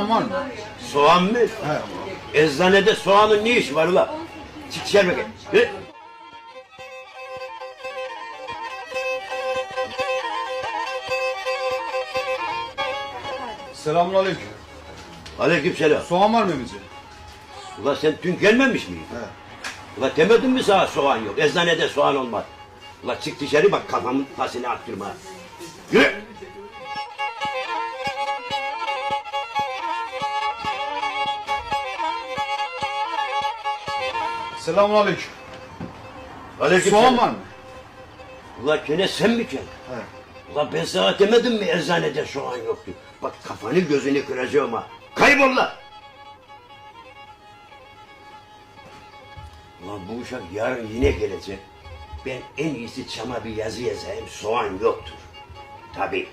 Soğan var mı? Soğan mı? He. Eczanede soğanın ne işi var ulan? Çık dışarı bakayım. Yürü. Selamun aleyküm. Aleykümselam. Soğan var mı emici? Ulan sen dün gelmemiş miydin? He. Ulan demedim mi sana soğan yok? Eczanede soğan olmaz. Ulan çık dışarı bak kafamın tasını attırma. Yürü. Selamun aleyküm. Aleykümselam. Soğan var mı? Ulan gene sen mi geldin? He. Ulan ben sana demedim mi eczanede soğan yoktu? Bak kafanı gözünü kıracağım ha. Kaybol lan. Ulan bu uşak yarın yine gelecek. Ben en iyisi çama bir yazı yazayım soğan yoktur. Tabii.